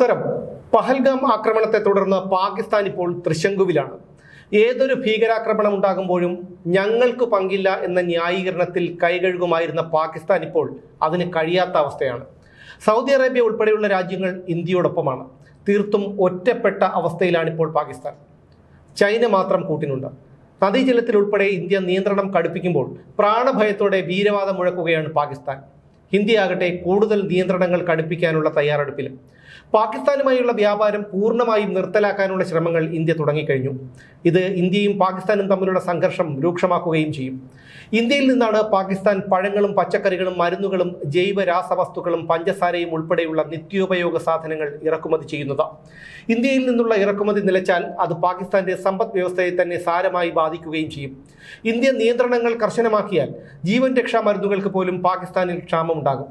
നമസ്കാരം. പഹൽഗാം ആക്രമണത്തെ തുടർന്ന് പാകിസ്ഥാൻ ഇപ്പോൾ തൃശങ്കുവിലാണ്. ഏതൊരു ഭീകരാക്രമണം ഉണ്ടാകുമ്പോഴും ഞങ്ങൾക്ക് പങ്കില്ല എന്ന ന്യായീകരണത്തിൽ കൈകഴുകുമായിരുന്ന പാകിസ്ഥാൻ ഇപ്പോൾ അതിന് കഴിയാത്ത അവസ്ഥയാണ്. സൗദി അറേബ്യ ഉൾപ്പെടെയുള്ള രാജ്യങ്ങൾ ഇന്ത്യയോടൊപ്പമാണ്. തീർത്തും ഒറ്റപ്പെട്ട അവസ്ഥയിലാണ് ഇപ്പോൾ പാകിസ്ഥാൻ. ചൈന മാത്രം കൂട്ടിനുണ്ട്. നദീജലത്തിൽ ഉൾപ്പെടെ ഇന്ത്യ നിയന്ത്രണം കടുപ്പിക്കുമ്പോൾ പ്രാണഭയത്തോടെ വീരവാദം മുഴക്കുകയാണ് പാകിസ്ഥാൻ. ഇന്ത്യയാകട്ടെ കൂടുതൽ നിയന്ത്രണങ്ങൾ കടുപ്പിക്കാനുള്ള തയ്യാറെടുപ്പിലും പാകിസ്ഥാനുമായുള്ള വ്യാപാരം പൂർണമായും നിർത്തലാക്കാനുള്ള ശ്രമങ്ങൾ ഇന്ത്യ തുടങ്ങിക്കഴിഞ്ഞു. ഇത് ഇന്ത്യയും പാകിസ്ഥാനും തമ്മിലുള്ള സംഘർഷം രൂക്ഷമാക്കുകയും ചെയ്യും. ഇന്ത്യയിൽ നിന്നാണ് പാകിസ്ഥാൻ പഴങ്ങളും പച്ചക്കറികളും മരുന്നുകളും ജൈവ രാസവസ്തുക്കളും പഞ്ചസാരയും ഉൾപ്പെടെയുള്ള നിത്യോപയോഗ സാധനങ്ങൾ ഇറക്കുമതി ചെയ്യുന്നത്. ഇന്ത്യയിൽ നിന്നുള്ള ഇറക്കുമതി നിലച്ചാൽ അത് പാകിസ്ഥാന്റെ സമ്പദ് വ്യവസ്ഥയെ തന്നെ സാരമായി ബാധിക്കുകയും ചെയ്യും. ഇന്ത്യ നിയന്ത്രണങ്ങൾ കർശനമാക്കിയാൽ ജീവൻ രക്ഷാ മരുന്നുകൾക്ക് പോലും പാകിസ്ഥാനിൽ ക്ഷാമമുണ്ടാകും.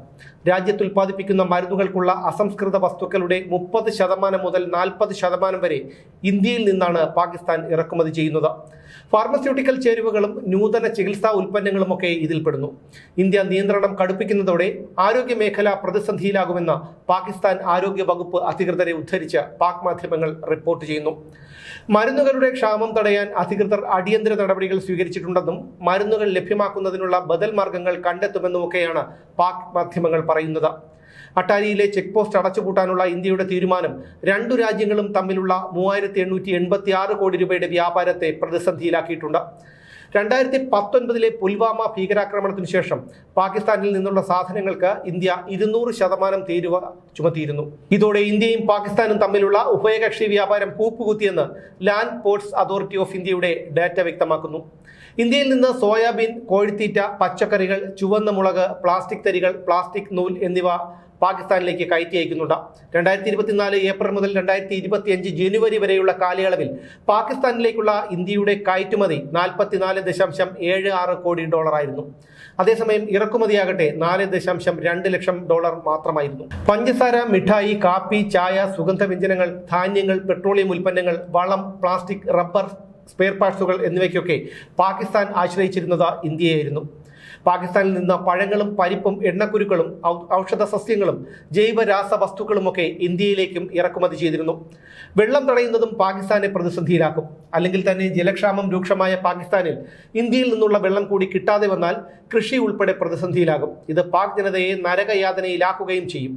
രാജ്യത്ത് ഉൽപ്പാദിപ്പിക്കുന്ന മരുന്നുകൾക്കുള്ള അസംസ്കൃത വസ്തുക്കളുടെ മുപ്പത് ശതമാനം മുതൽ നാൽപ്പത് ശതമാനം വരെ ഇന്ത്യയിൽ നിന്നാണ് പാകിസ്ഥാൻ ഇറക്കുമതി ചെയ്യുന്നത്. ഫാർമസ്യൂട്ടിക്കൽ ചേരുവകളും നൂതന ചികിത്സാ ഉൽപ്പന്നങ്ങളുമൊക്കെ ഇതിൽപ്പെടുന്നു. ഇന്ത്യ നിയന്ത്രണം കടുപ്പിക്കുന്നതോടെ ആരോഗ്യ മേഖല പ്രതിസന്ധിയിലാകുമെന്ന് പാകിസ്ഥാൻ ആരോഗ്യ വകുപ്പ് അധികൃതരെ ഉദ്ധരിച്ച് പാക് മാധ്യമങ്ങൾ റിപ്പോർട്ട് ചെയ്യുന്നു. മരുന്നുകളുടെ ക്ഷാമം തടയാൻ അധികൃതർ അടിയന്തര നടപടികൾ സ്വീകരിച്ചിട്ടുണ്ടെന്നും മരുന്നുകൾ ലഭ്യമാക്കുന്നതിനുള്ള ബദൽ മാർഗങ്ങൾ കണ്ടെത്തുമെന്നുമൊക്കെയാണ് പാക് മാധ്യമങ്ങൾ പറയുന്നത്. അട്ടാരിയിലെ ചെക്ക് പോസ്റ്റ് അടച്ചുപൂട്ടാനുള്ള ഇന്ത്യയുടെ തീരുമാനം. രണ്ടു രാജ്യങ്ങളും തമ്മിലുള്ള മൂവായിരത്തി എണ്ണൂറ്റി എൺപത്തി ആറ് കോടി രൂപയുടെ വ്യാപാരത്തെ പ്രതിസന്ധിയിലാക്കിയിട്ടുണ്ട്. രണ്ടായിരത്തി പത്തൊൻപതിലെ പുൽവാമ ഭീകരാക്രമണത്തിന് ശേഷം പാകിസ്ഥാനിൽ നിന്നുള്ള സാധനങ്ങൾക്ക് ഇന്ത്യ ഇരുന്നൂറ് ശതമാനം തീരുവ ചുമത്തിയിരുന്നു. ഇതോടെ ഇന്ത്യയും പാകിസ്ഥാനും തമ്മിലുള്ള ഉഭയകക്ഷി വ്യാപാരം കൂപ്പുകുത്തിയെന്ന് ലാൻഡ് പോർട്സ് അതോറിറ്റി ഓഫ് ഇന്ത്യയുടെ ഡാറ്റ വ്യക്തമാക്കുന്നു. ഇന്ത്യയിൽ നിന്ന് സോയാബീൻ കോഴിത്തീറ്റ പച്ചക്കറികൾ ചുവന്ന മുളക് പ്ലാസ്റ്റിക് തരികൾ പ്ലാസ്റ്റിക് നൂൽ എന്നിവ പാകിസ്ഥാനിലേക്ക് കയറ്റി അയക്കുന്നുണ്ട്. രണ്ടായിരത്തി ഇരുപത്തിനാല് ഏപ്രിൽ മുതൽ രണ്ടായിരത്തി ഇരുപത്തിയഞ്ച് ജനുവരി വരെയുള്ള കാലയളവിൽ പാകിസ്ഥാനിലേക്കുള്ള ഇന്ത്യയുടെ കയറ്റുമതി നാൽപ്പത്തിനാല് ദശാംശം ഏഴ് ആറ് കോടി ഡോളറായിരുന്നു. അതേസമയം ഇറക്കുമതിയാകട്ടെ നാല് ദശാംശം രണ്ട് ലക്ഷം ഡോളർ മാത്രമായിരുന്നു. പഞ്ചസാര മിഠായി കാപ്പി ചായ സുഗന്ധവ്യഞ്ജനങ്ങൾ ധാന്യങ്ങൾ പെട്രോളിയം ഉൽപ്പന്നങ്ങൾ വളം പ്ലാസ്റ്റിക് റബ്ബർ സ്പെയർ പാർട്സുകൾ എന്നിവയ്ക്കൊക്കെ പാകിസ്ഥാൻ ആശ്രയിച്ചിരുന്നത് ഇന്ത്യയായിരുന്നു. പാകിസ്ഥാനിൽ നിന്ന് പഴങ്ങളും പരിപ്പും എണ്ണക്കുരുക്കളും ഔഷധ സസ്യങ്ങളും ജൈവ രാസവസ്തുക്കളുമൊക്കെ ഇന്ത്യയിലേക്കും ഇറക്കുമതി ചെയ്തിരുന്നു. വെള്ളം തടയുന്നതും പാകിസ്ഥാനെ പ്രതിസന്ധിയിലാക്കും. അല്ലെങ്കിൽ തന്നെ ജലക്ഷാമം രൂക്ഷമായ പാകിസ്ഥാനിൽ ഇന്ത്യയിൽ നിന്നുള്ള വെള്ളം കൂടി കിട്ടാതെ വന്നാൽ കൃഷി ഉൾപ്പെടെ പ്രതിസന്ധിയിലാകും. ഇത് പാക് ജനതയെ നരകയാതനയിലാക്കുകയും ചെയ്യും.